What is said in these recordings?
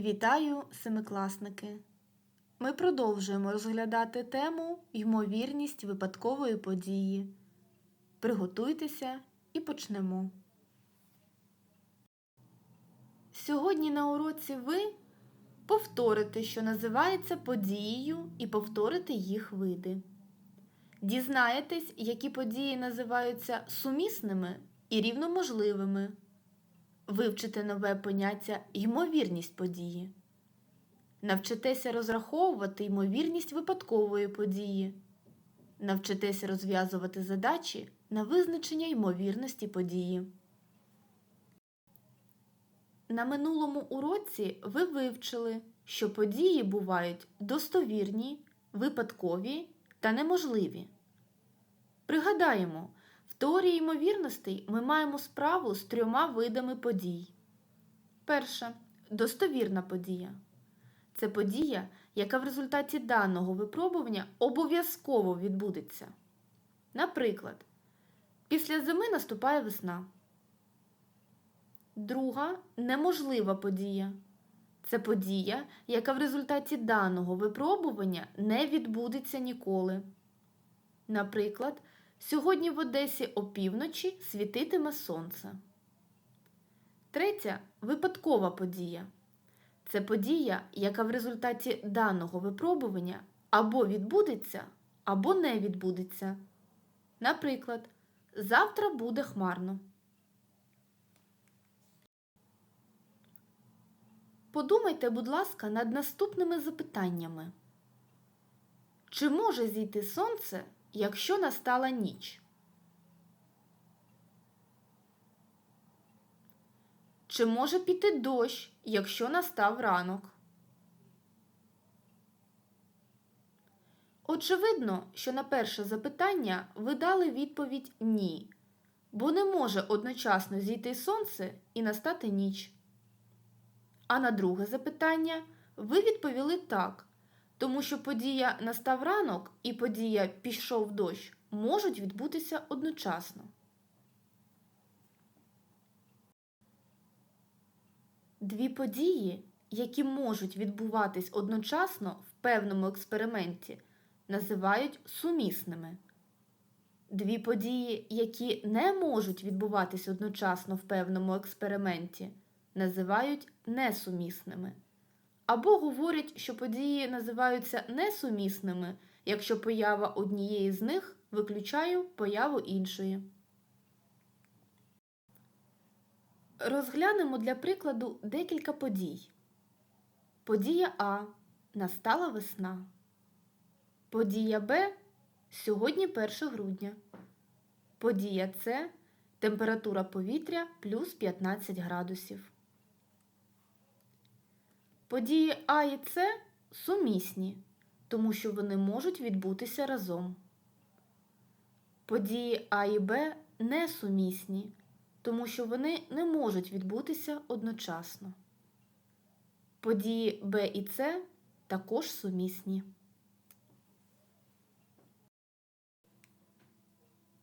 Вітаю, семикласники! Ми продовжуємо розглядати тему ймовірність випадкової події. Приготуйтеся і почнемо. Сьогодні на уроці ви повторите, що називається подією, і повторите їх види. Дізнаєтесь, які події називаються сумісними і рівноможливими. Вивчите нове поняття ймовірність події. Навчитеся розраховувати ймовірність випадкової події. Навчитеся розв'язувати задачі на визначення ймовірності події. На минулому уроці ви вивчили, що події бувають достовірні, випадкові та неможливі. Пригадаємо, теорії ймовірностей ми маємо справу з трьома видами подій. Перша достовірна подія. Це подія, яка в результаті даного випробування обов'язково відбудеться. Наприклад, після зими наступає весна. Друга неможлива подія. Це подія, яка в результаті даного випробування не відбудеться ніколи. Наприклад, сьогодні в Одесі опівночі світитиме сонце. Третя випадкова подія. Це подія, яка в результаті даного випробування або відбудеться, або не відбудеться. Наприклад, завтра буде хмарно. Подумайте, будь ласка, над наступними запитаннями. Чи може зійти сонце, якщо настала ніч? Чи може піти дощ, якщо настав ранок? Очевидно, що на перше запитання ви дали відповідь ні, бо не може одночасно зійти сонце і настати ніч. А на друге запитання ви відповіли так, тому що подія настав ранок і подія пішов дощ можуть відбутися одночасно. Дві події, які можуть відбуватись одночасно в певному експерименті, називають сумісними. Дві події, які не можуть відбуватись одночасно в певному експерименті, називають несумісними. Або говорять, що події називаються несумісними, якщо поява однієї з них виключає появу іншої. Розглянемо для прикладу декілька подій. Подія А. Настала весна. Подія Б. Сьогодні 1 грудня. Подія С. Температура повітря плюс 15 градусів. Події А і С сумісні, тому що вони можуть відбутися разом. Події А і Б несумісні, тому що вони не можуть відбутися одночасно. Події Б і С також сумісні.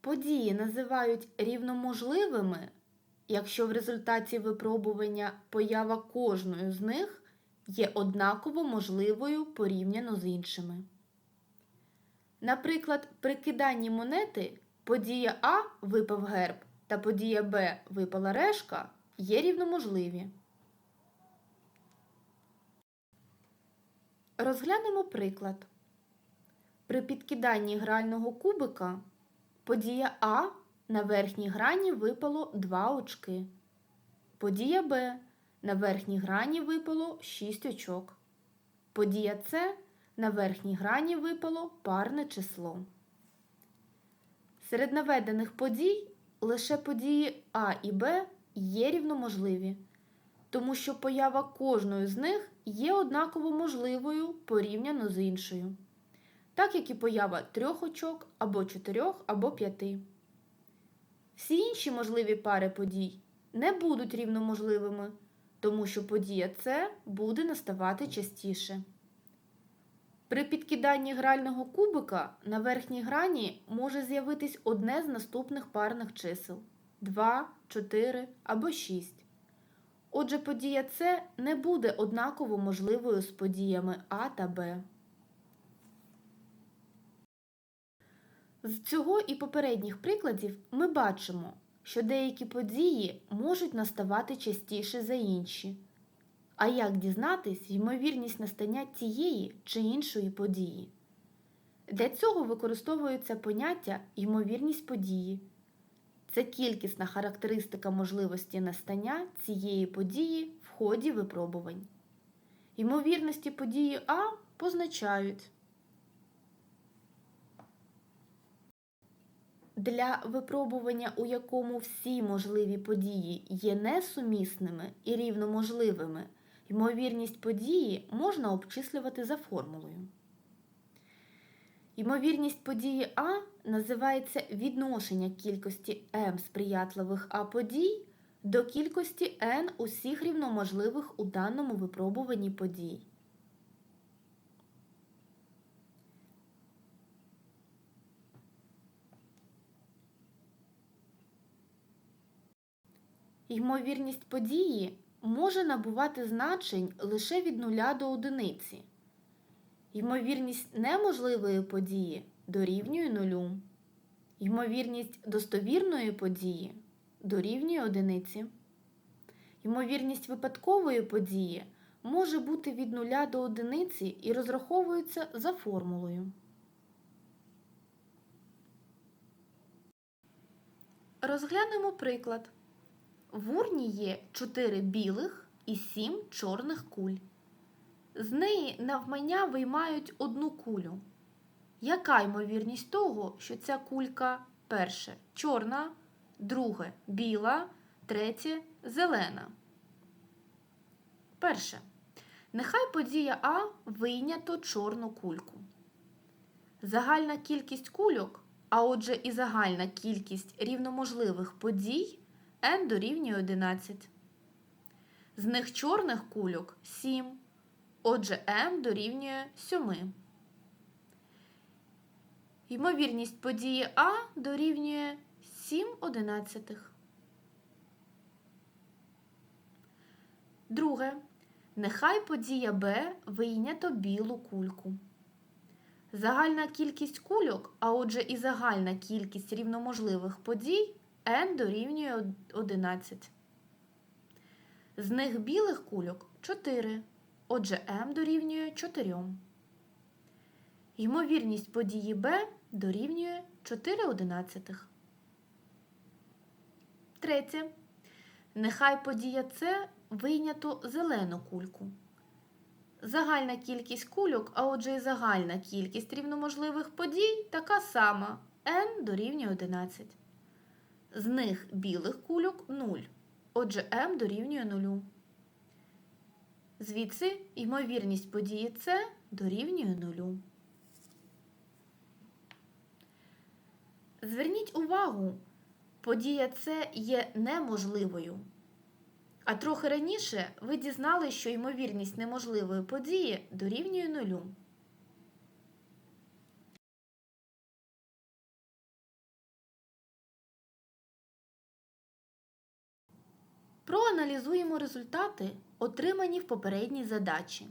Події називають рівноможливими, якщо в результаті випробування поява кожної з них є однаково можливою порівняно з іншими. Наприклад, при киданні монети подія А випав герб та подія Б випала решка є рівноможливі. Розглянемо приклад. При підкиданні грального кубика подія А на верхній грані випало 2 очки. Подія Б на верхній грані випало 6 очок. Подія С на верхній грані випало парне число. Серед наведених подій лише події А і Б є рівноможливі, тому що поява кожної з них є однаково можливою порівняно з іншою, так як і поява трьох очок або чотирьох або п'яти. Всі інші можливі пари подій не будуть рівноможливими, тому що подія С буде наставати частіше. При підкиданні грального кубика на верхній грані може з'явитись одне з наступних парних чисел 2, 4 або 6. Отже, подія С не буде однаково можливою з подіями А та Б. З цього і попередніх прикладів ми бачимо, що деякі події можуть наставати частіше за інші. А як дізнатись ймовірність настання тієї чи іншої події? Для цього використовується поняття ймовірність події. Це кількісна характеристика можливості настання цієї події в ході випробувань. Ймовірності події А позначають. Для випробування, у якому всі можливі події є несумісними і рівноможливими, ймовірність події можна обчислювати за формулою. Ймовірність події А називається відношення кількості m сприятливих А подій до кількості n усіх рівноможливих у даному випробуванні подій. Ймовірність події може набувати значень лише від нуля до одиниці. Ймовірність неможливої події дорівнює нулю. Ймовірність достовірної події дорівнює одиниці. Ймовірність випадкової події може бути від нуля до одиниці і розраховується за формулою. Розглянемо приклад. В урні є 4 білих і 7 чорних куль. З неї навмання виймають одну кулю. Яка ймовірність того, що ця кулька перше чорна, друге біла, третє зелена? Перше. Нехай подія А вийнято чорну кульку. Загальна кількість кульок, а отже і загальна кількість рівноможливих подій n дорівнює 11. З них чорних кульок 7. Отже, m дорівнює 7. Ймовірність події А дорівнює 7 одинадцятих. Друге. Нехай подія Б вийнято білу кульку. Загальна кількість кульок, а отже і загальна кількість рівноможливих подій n дорівнює 11. З них білих кульок 4. Отже, m дорівнює 4. Ймовірність події Б дорівнює 4 одинадцятих. Третє. Нехай подія С вийнято зелену кульку. Загальна кількість кульок, а отже і загальна кількість рівноможливих подій така сама n дорівнює 11. З них білих кульок 0. Отже, m дорівнює 0. Звідси ймовірність події С дорівнює 0. Зверніть увагу, подія С є неможливою. А трохи раніше ви дізнали, що ймовірність неможливої події дорівнює нулю. Проаналізуємо результати, отримані в попередній задачі.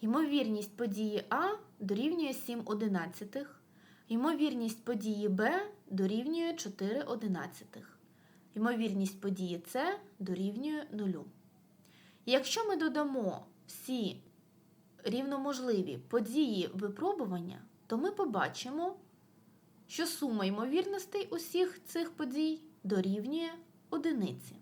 Ймовірність події А дорівнює 7 одинадцятих. Ймовірність події Б дорівнює 4 одинадцятих. Ймовірність події С дорівнює 0. Якщо ми додамо всі рівноможливі події випробування, то ми побачимо, що сума ймовірностей усіх цих подій дорівнює одиниці.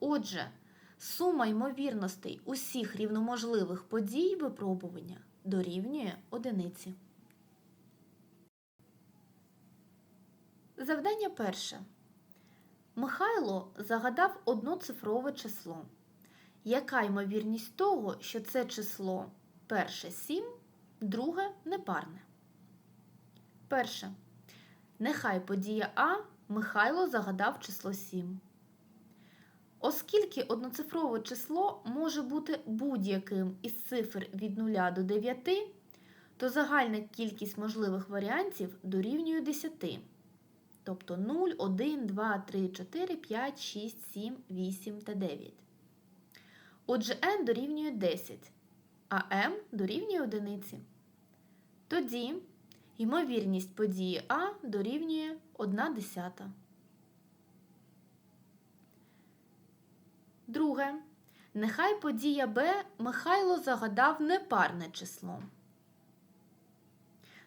Отже, сума ймовірностей усіх рівноможливих подій випробування дорівнює одиниці. Завдання перше. Михайло загадав одноцифрове число. Яка ймовірність того, що це число перше 7, друге непарне? Перше. Нехай подія А Михайло загадав число 7. Оскільки одноцифрове число може бути будь-яким із цифр від 0 до 9, то загальна кількість можливих варіантів дорівнює 10. Тобто 0, 1, 2, 3, 4, 5, 6, 7, 8 та 9. Отже, n дорівнює 10, а m дорівнює 1. Тоді ймовірність події А дорівнює 1 десята. Друге. Нехай подія Б Михайло загадав непарне число.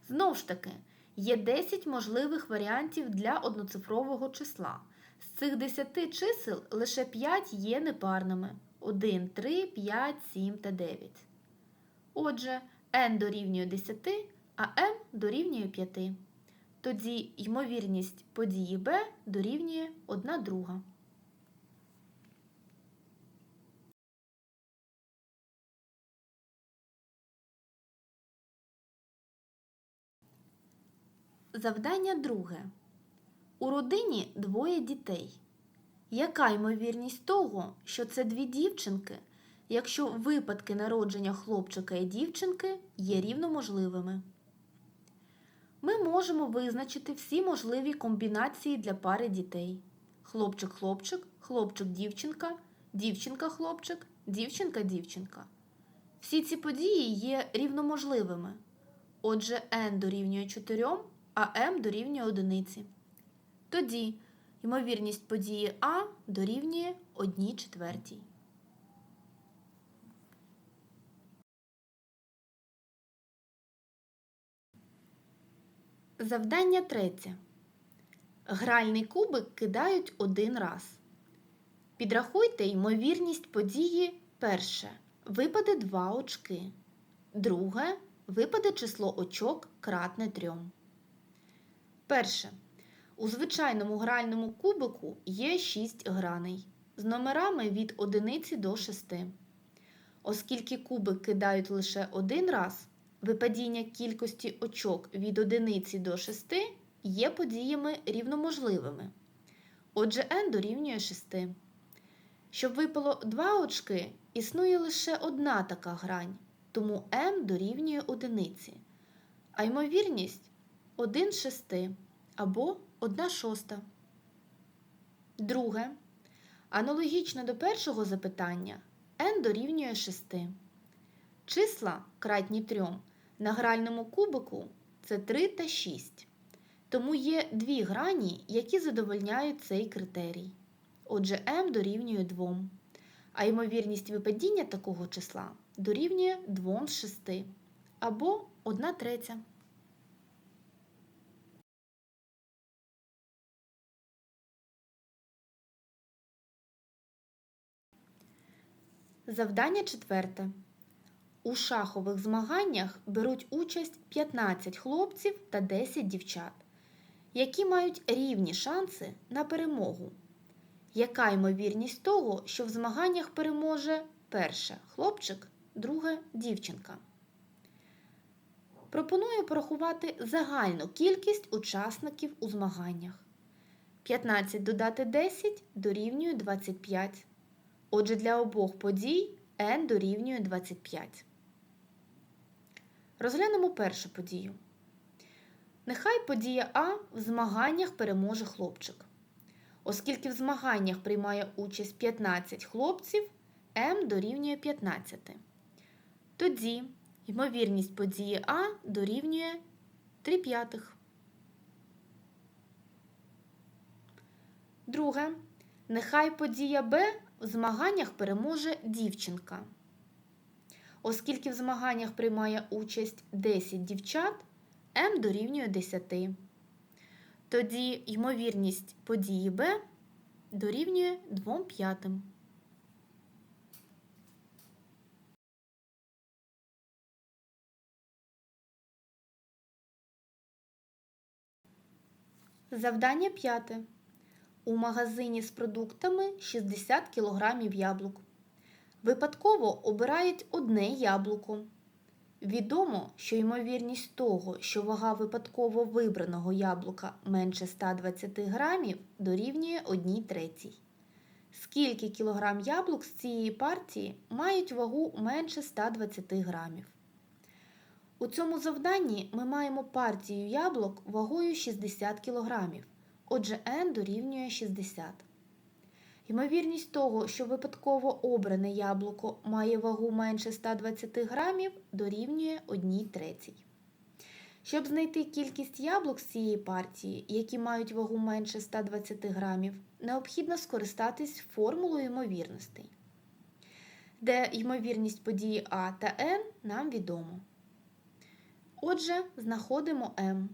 Знову ж таки, є 10 можливих варіантів для одноцифрового числа. З цих 10 чисел лише 5 є непарними 1, 3, 5, 7 та 9. Отже, n дорівнює 10, а m дорівнює 5. Тоді ймовірність події b дорівнює 1 друга. Завдання друге. У родині двоє дітей. Яка ймовірність того, що це дві дівчинки, якщо випадки народження хлопчика і дівчинки є рівноможливими? Ми можемо визначити всі можливі комбінації для пари дітей: хлопчик-хлопчик, хлопчик-дівчинка, дівчинка-хлопчик, дівчинка-дівчинка. Всі ці події є рівноможливими. Отже, n дорівнює 4, а m дорівнює 1. Тоді ймовірність події А дорівнює 1 четвертій. Завдання третє. Гральний кубик кидають один раз. Підрахуйте ймовірність події перше. Випаде 2 очки. Друге випаде число очок кратне 3. Перше. У звичайному гральному кубику є 6 граней з номерами від 1 до 6. Оскільки кубик кидають лише один раз, випадіння кількості очок від 1 до 6 є подіями рівноможливими. Отже, n дорівнює 6. Щоб випало 2 очки, існує лише одна така грань, тому m дорівнює 1. А ймовірність 1 з 6 або 1 шоста. Друге. Аналогічно до першого запитання n дорівнює 6. Числа кратні 3 на гральному кубику це 3 та 6. Тому є дві грані, які задовольняють цей критерій. Отже, m дорівнює 2. А ймовірність випадіння такого числа дорівнює 2 з 6 або 1 третя. Завдання четверте. У шахових змаганнях беруть участь 15 хлопців та 10 дівчат, які мають рівні шанси на перемогу. Яка ймовірність того, що в змаганнях переможе перше хлопчик, друге дівчинка? Пропоную порахувати загальну кількість учасників у змаганнях. 15 додати 10 дорівнює 25. Отже, для обох подій n дорівнює 25. Розглянемо першу подію. Нехай подія А в змаганнях переможе хлопчик. Оскільки в змаганнях приймає участь 15 хлопців, М дорівнює 15. Тоді ймовірність події А дорівнює 3 п'ятих. Друге. Нехай подія Б в змаганнях переможе дівчинка. Оскільки в змаганнях приймає участь 10 дівчат, М дорівнює 10. Тоді ймовірність події Б дорівнює 2 п'ятим. Завдання п'яте. У магазині з продуктами 60 кг яблук. Випадково обирають одне яблуко. Відомо, що ймовірність того, що вага випадково вибраного яблука менше 120 грамів, дорівнює 1 третій. Скільки кілограм яблук з цієї партії мають вагу менше 120 грамів? У цьому завданні ми маємо партію яблук вагою 60 кілограмів. Отже, n дорівнює 60. Ймовірність того, що випадково обране яблуко має вагу менше 120 грамів, дорівнює 1 третій. Щоб знайти кількість яблук з цієї партії, які мають вагу менше 120 грамів, необхідно скористатись формулою ймовірностей, де ймовірність події А та N нам відомо. Отже, знаходимо m.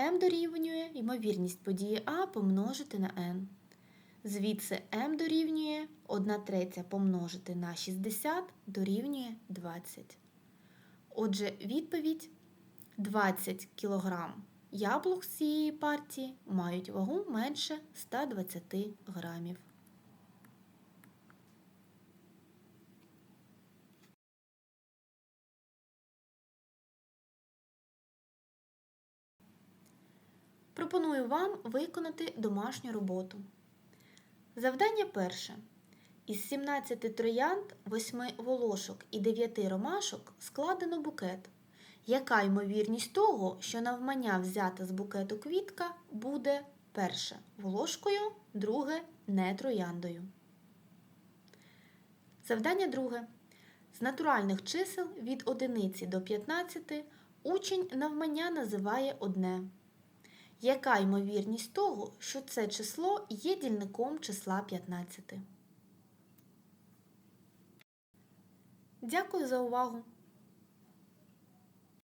m дорівнює ймовірність події А помножити на n. Звідси m дорівнює 1 третя помножити на 60 дорівнює 20. Отже, відповідь 20 кг яблук з цієї партії мають вагу менше 120 грамів. Пропоную вам виконати домашню роботу. Завдання перше. Із 17 троянд, 8 волошок і 9 ромашок складено букет. Яка ймовірність того, що навмання взята з букету квітка буде перше волошкою, друге не трояндою. Завдання друге. З натуральних чисел від 1 до 15 учень навмання називає одне. Яка ймовірність того, що це число є дільником числа 15? Дякую за увагу!